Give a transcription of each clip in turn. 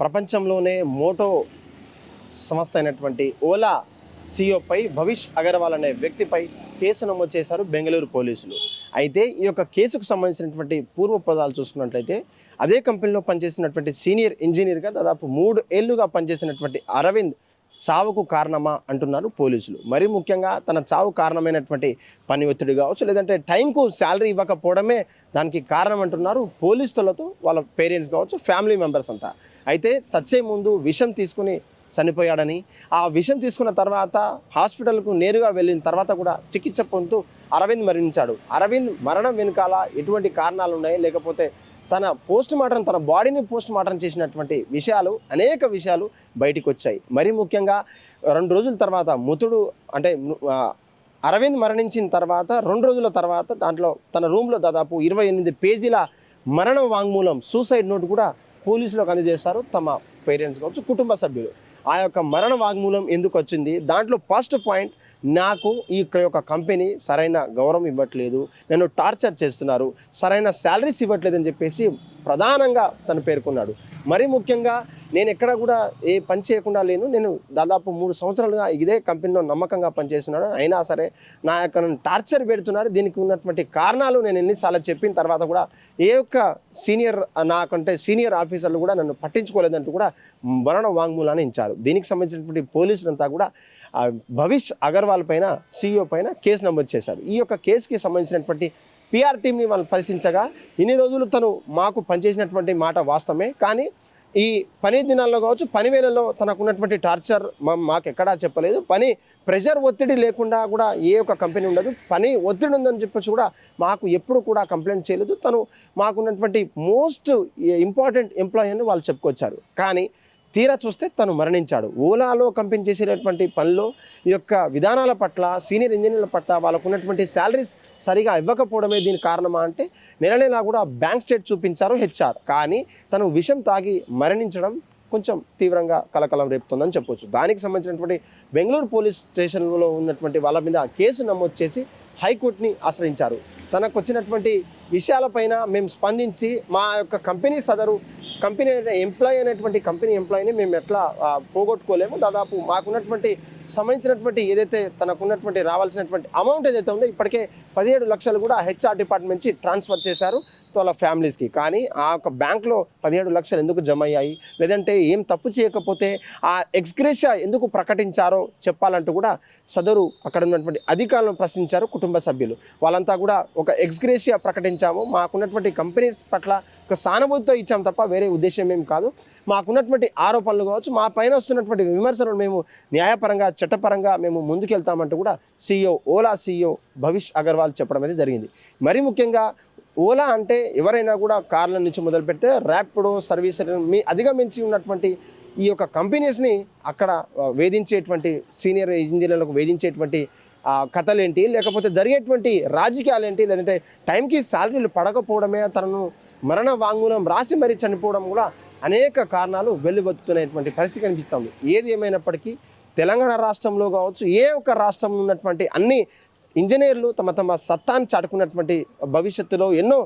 ప్రపంచంలోనే మోటో సంస్థ అయినటువంటి ఓలా సిఇఓపై భవిష్ అగర్వాల్ అనే వ్యక్తిపై కేసు నమోదు చేశారు బెంగళూరు పోలీసులు. అయితే ఈ యొక్క కేసుకు సంబంధించినటువంటి పూర్వ పదాలు చూసుకున్నట్లయితే అదే కంపెనీలో పనిచేసినటువంటి సీనియర్ ఇంజనీర్గా దాదాపు మూడు ఏళ్ళుగా పనిచేసినటువంటి అరవింద్ చావుకు కారణమా అంటున్నారు పోలీసులు. మరీ ముఖ్యంగా తన చావు కారణమైనటువంటి పని ఒత్తిడి కావచ్చు లేదంటే టైంకు శాలరీ ఇవ్వకపోవడమే దానికి కారణం అంటున్నారు పోలీసులతో వాళ్ళ పేరెంట్స్ కావచ్చు ఫ్యామిలీ మెంబర్స్ అంతా. అయితే చచ్చే ముందు విషం తీసుకుని చనిపోయాడని ఆ విషం తీసుకున్న తర్వాత హాస్పిటల్కు నేరుగా వెళ్ళిన తర్వాత కూడా చికిత్స పొందుతూ అరవింద్ మరణించాడు. అరవింద్ మరణం వెనుకాల ఎటువంటి కారణాలు ఉన్నాయి లేకపోతే తన పోస్ట్ మార్టం తన బాడీని పోస్ట్ మార్టం చేసినటువంటి విషయాలు అనేక విషయాలు బయటికి వచ్చాయి మరీ ముఖ్యంగా రెండు రోజుల తర్వాత మృతుడు అంటే అరవింద్ మరణించిన తర్వాత రెండు రోజుల తర్వాత దాంట్లో తన రూమ్లో దాదాపు ఇరవై ఎనిమిది పేజీల మరణ వాంగ్మూలం సూసైడ్ నోట్ కూడా పోలీసులకు అందజేస్తారు తమ పేరెంట్స్ కావచ్చు కుటుంబ సభ్యులు. ఆ యొక్క మరణ వాగ్మూలం ఎందుకు వచ్చింది? దాంట్లో ఫస్ట్ పాయింట్ నాకు ఈ యొక్క కంపెనీ సరైన గౌరవం ఇవ్వట్లేదు. నన్ను టార్చర్ చేస్తున్నారు. సరైన శాలరీస్ ఇవ్వట్లేదు అని చెప్పేసి ప్రధానంగా తను పేర్కొన్నాడు. మరీ ముఖ్యంగా నేను ఎక్కడ కూడా ఏ పని చేయకుండా లేను. నేను దాదాపు మూడు సంవత్సరాలుగా ఇదే కంపెనీలో నమ్మకంగా పనిచేస్తున్నాను. అయినా సరే నా యొక్క టార్చర్ పెడుతున్నారు. దీనికి ఉన్నటువంటి కారణాలు నేను ఎన్నిసార్లు చెప్పిన తర్వాత కూడా ఏ ఒక్క సీనియర్ నాకంటే సీనియర్ ఆఫీసర్లు కూడా నన్ను పట్టించుకోలేదంటూ కూడా మరణ వాంగ్మూలాన్ని ఇచ్చారు. దీనికి సంబంధించినటువంటి పోలీసులంతా కూడా భవిష్ అగర్వాల్ పైన సీఈఓ పైన కేసు నమోదు చేశారు. ఈ యొక్క కేసుకి సంబంధించినటువంటి పిఆర్ టీంని వాళ్ళు పరిశీలించగా ఇన్ని రోజులు తను మాకు పనిచేసినటువంటి మాట వాస్తవమే. కానీ ఈ పని దినాల్లో కావచ్చు పని వేళల్లో తనకున్నటువంటి టార్చర్ మా- మాకు ఎక్కడా చెప్పలేదు. పని ప్రెషర్ ఒత్తిడి లేకుండా కూడా ఏ ఒక్క కంపెనీ ఉండదు. పని ఒత్తిడి ఉందని చెప్పొచ్చు కూడా మాకు ఎప్పుడు కూడా కంప్లైంట్ చేయలేదు. తను మాకున్నటువంటి మోస్ట్ ఇంపార్టెంట్ ఎంప్లాయీ అని వాళ్ళు చెప్పుకొచ్చారు. కానీ తీరా చూస్తే తను మరణించాడు. ఓలాలో కంపెనీ చేసేటటువంటి పనిలో ఈ యొక్క విధానాల పట్ల సీనియర్ ఇంజనీర్ల పట్ల వాళ్ళకు ఉన్నటువంటి శాలరీస్ సరిగా ఇవ్వకపోవడమే దీని కారణమా అంటే నెల నెలా కూడా బ్యాంక్ స్టేట్ చూపించారు హెచ్ఆర్. కానీ తను విషం తాగి మరణించడం కొంచెం తీవ్రంగా కలకలం రేపుతుందని చెప్పొచ్చు. దానికి సంబంధించినటువంటి బెంగళూరు పోలీస్ స్టేషన్లో ఉన్నటువంటి వాళ్ళ మీద కేసు నమోదు చేసి హైకోర్టుని ఆశ్రయించారు. తనకు వచ్చినటువంటి విషయాలపైన మేము స్పందించి మా యొక్క కంపెనీ సదరు కంపెనీ ఎంప్లాయీ అనేటువంటి కంపెనీ ఎంప్లాయీని మేము ఎట్లా పోగొట్టుకోలేము. దాదాపు మాకున్నటువంటి సంబంధించినటువంటి ఏదైతే తనకున్నటువంటి రావాల్సినటువంటి అమౌంట్ ఏదైతే ఉందో ఇప్పటికే పదిహేడు లక్షలు కూడా హెచ్ఆర్ డిపార్ట్మెంట్ నుంచి ట్రాన్స్ఫర్ చేశారు వాళ్ళ ఫ్యామిలీస్కి కానీ ఆ యొక్క బ్యాంక్లో పదిహేడు లక్షలు ఎందుకు జమ అయ్యాయి లేదంటే ఏం తప్పు చేయకపోతే ఆ ఎక్స్గ్రేషియా ఎందుకు ప్రకటించారో చెప్పాలంటూ కూడా సదరు అక్కడ ఉన్నటువంటి అధికారులను ప్రశ్నించారు కుటుంబ సభ్యులు. వాళ్ళంతా కూడా ఒక ఎక్స్గ్రేషియా ప్రకటించాము. మాకున్నటువంటి కంపెనీస్ పట్ల ఒక సానుభూతితో ఇచ్చాం తప్ప వేరే ఉద్దేశం ఏం కాదు. మాకున్నటువంటి ఆరోపణలు కావచ్చు మా పైన వస్తున్నటువంటి విమర్శలు మేము న్యాయపరంగా చట్టపరంగా మేము ముందుకెళ్తామంటూ కూడా సీఈఓ ఓలా సీఈఓ భవిష్ అగర్వాల్ చెప్పడం అనేది జరిగింది. మరీ ముఖ్యంగా ఓలా అంటే ఎవరైనా కూడా కార్ల నుంచి మొదలు పెడితే ర్యాపిడో సర్వీస్ మీ అధిగమించి ఉన్నటువంటి ఈ యొక్క కంపెనీస్ని అక్కడ వేధించేటువంటి సీనియర్ ఇంజనీర్లకు వేధించేటువంటి కథలేంటి లేకపోతే జరిగేటువంటి రాజకీయాలు ఏంటి లేదంటే టైంకి శాలరీలు పడకపోవడమే తనను మరణ వాంగ్మూలం రాసి మరీ చనిపోవడం కూడా అనేక కారణాలు వెళ్ళిబతుతున్నటువంటి పరిస్థితి కనిపిస్తుంది. ఏది ఏమైనప్పటికీ తెలంగాణ రాష్ట్రంలో కావచ్చు ఏ ఒక్క రాష్ట్రంలో ఉన్నటువంటి అన్ని ఇంజనీర్లు తమ తమ సత్తాన్ని చాటుకున్నటువంటి భవిష్యత్తులో ఎన్నో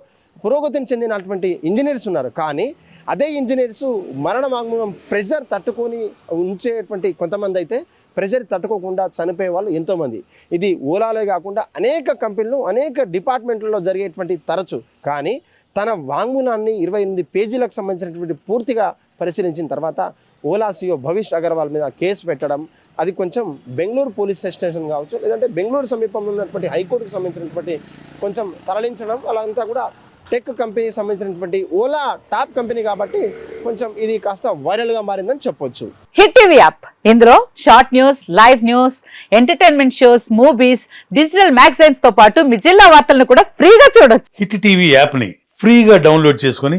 పురోగతిని చెందినటువంటి ఇంజనీర్స్ ఉన్నారు. కానీ అదే ఇంజనీర్స్ మరణ వాంగ్మూలం ప్రెషర్ తట్టుకొని ఉంచేటువంటి కొంతమంది అయితే ప్రెషర్ తట్టుకోకుండా చనిపోయే వాళ్ళు ఎంతోమంది. ఇది ఓలాలే కాకుండా అనేక కంపెనీలు అనేక డిపార్ట్మెంట్లలో జరిగేటువంటి తరచు. కానీ తన వాంగ్మూలాన్ని ఇరవై ఎనిమిది పేజీలకు సంబంధించినటువంటి పూర్తిగా పరిశీలించిన తర్వాత ఓలా సీఓ భవిష్ అగర్వాల్ మీద కేసు పెట్టడం అది కొంచెం బెంగళూరు పోలీస్ స్టేషన్ కావచ్చు లేదంటే బెంగళూరు సమీపంలో ఉన్నటువంటి హైకోర్టుకు సంబంధించినటువంటి కొంచెం తరలించడం వాళ్ళంతా కూడా టెక్ కంపెనీకి సంబంధించినటువంటి ఓలా టాప్ కంపెనీ కాబట్టి కొంచెం ఇది కాస్త వైరల్గా మారిందని చెప్పొచ్చు. Hit TV app. ఇందులో short news live news entertainment shows movies digital మ్యాగజైన్స్తో పాటు మీ జిల్లా వార్తలను కూడా ఫ్రీగా చూడొచ్చు. హిట్ టీవీ యాప్ని ఫ్రీగా డౌన్లోడ్ చేసుకొని